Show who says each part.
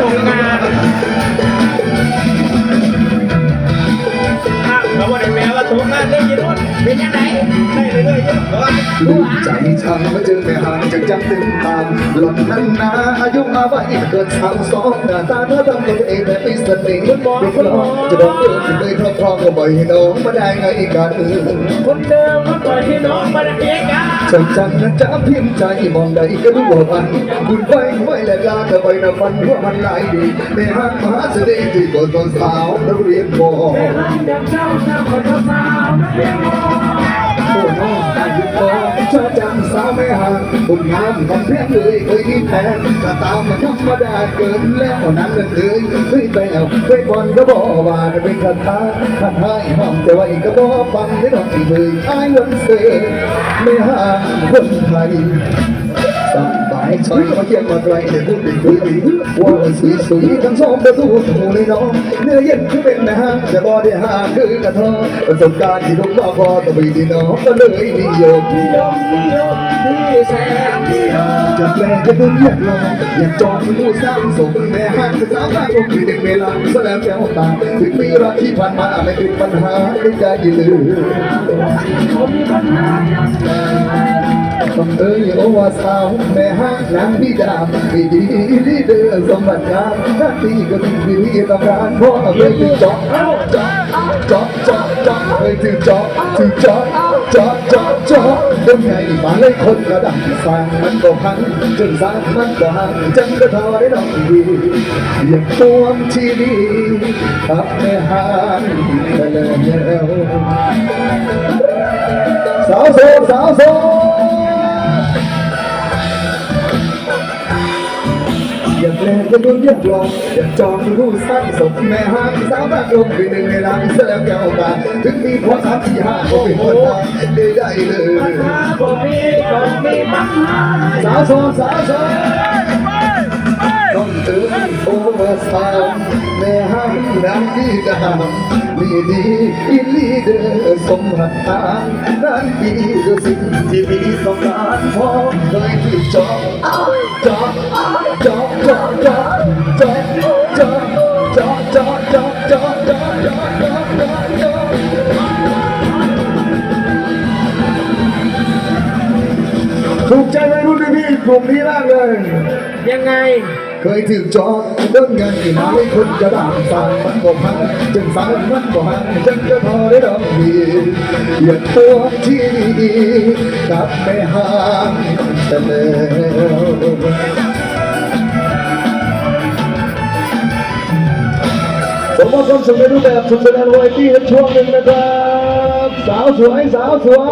Speaker 1: ตรงงา นอะเขาบอกได้ว่าตรงงานได้ยินว่า
Speaker 2: เป็นยังไง
Speaker 1: ได้เลยเลยเนี่ยเพราะว่า
Speaker 3: ลืมใจฉันมาเจอแม่ห่างจังจังตึงตามหล่อนนั้นนาอายุมาว่าอีกเกินสามสองหน้าตาเนื้อทำตัวเองแบบมีเสน่ห์เด็กน้องจะโดนเอื้อถึงเลยครอบครองก็บ่อยให้น้องมาได้ไงกันอื่น
Speaker 1: คนเดิมมาต่อยที่น้องมาได้เองอะ
Speaker 3: ฉันจังนะจ๊ะพิมพ์ใจมองใดก็รู้ว่ามันบุญไว้ไว้และลาเธอไปนะมันว่ามันหลายดีในห้างมหาเสน่ห์ที่ก่อนตอนสาวนักเรียนมอโอ้น้องอายุพอชอบจำสาวไม่ห่างบุญงามของแพ้เลยเคยคิดแทนก็ตามมาธรรมดาเกินแล้วนั้นเลยเคยไปแล้วเคยบอลก็บอกว่าเป็นคาถาคาถาห้องแต่ว่าอีกก็บอกฟังไม่ต้องที่เลยไอ้วันเสอไม่ห่างคนไทยสบายชอยมาเยี่ยมมาไกลเดี๋ยวพูดถึงคุยดีว่าสวยสวยทั้งสองประตูถูเลยน้องเนื้อเย็นคือเป็นนะฮะแต่บ่ได้หาคือกระทอประสบการณ์ที่ลูกมาพอต้องไปที่น้องก็เลยนิยม
Speaker 1: นิยมนิยมที่แสนนิยม
Speaker 3: จะแปลจะดูอยากลองอยากจองดูสร้างสมแม่ห้างสาวบ้านก็คือเด็กเวลาแสลงแก้วตาถึงปีรักที่ผ่านมาไม่เป็นปัญหาไม่ได้ยินเลย ว่าสาวแม่ห้างนางพี่ดาไม่ดีดีเด้อสมบัติงามหน้าที่ก็ดีดีต้องการเพราะเคยถึงจอกจอกจอกจอกจอกเคยถึงจอกถึงจอกจอกจอกจอกเป็นไงมาเลยคนกระดังสร้างมันก็พังจนสร้างมันก็หังจังก็ทอได้ดอกดีอย่ากตวงที่ดีทับแม่ห้างแต่แล้วสาวโสดสาวโสด อยากแลกก็ต้องอยากลองอยากจองดูสั้นสมแม่ห้างสาวบ้านลมคือหนึ่งในร้านเสแล้วแก้วตาถึงมีพอสามสี่ห้าก็เป็นคนตาได้ได้เลย
Speaker 1: ผมมีผมมีปัญหา
Speaker 3: สาวโซนสาวโซนต้องตื่นโอเวอร์สาวแม่ห้างน้ำดีดามมีดีอีลีเดอร์สมหัตถานั้นดีคือสิ่งที่มีต้องการพอเคยที่จองจองจองจองจอง ถูกใจวัยรุ่นพี่ๆกลุ่มนี้มากเลย
Speaker 1: ยังไง
Speaker 3: เคยถึงจอเดินงานที่มาเลยคนกระด่างสางมันก็พังจึงสางมันก็หังจังจะพอได้ดอกดีอย่าตัวที่ดีกับไม่ห่างแต่แล้วสมมติความสุขในรูปแบบสุดแสดงวัยที่ช่วงหนึ่งนะครับ สาวสวยสาวสวย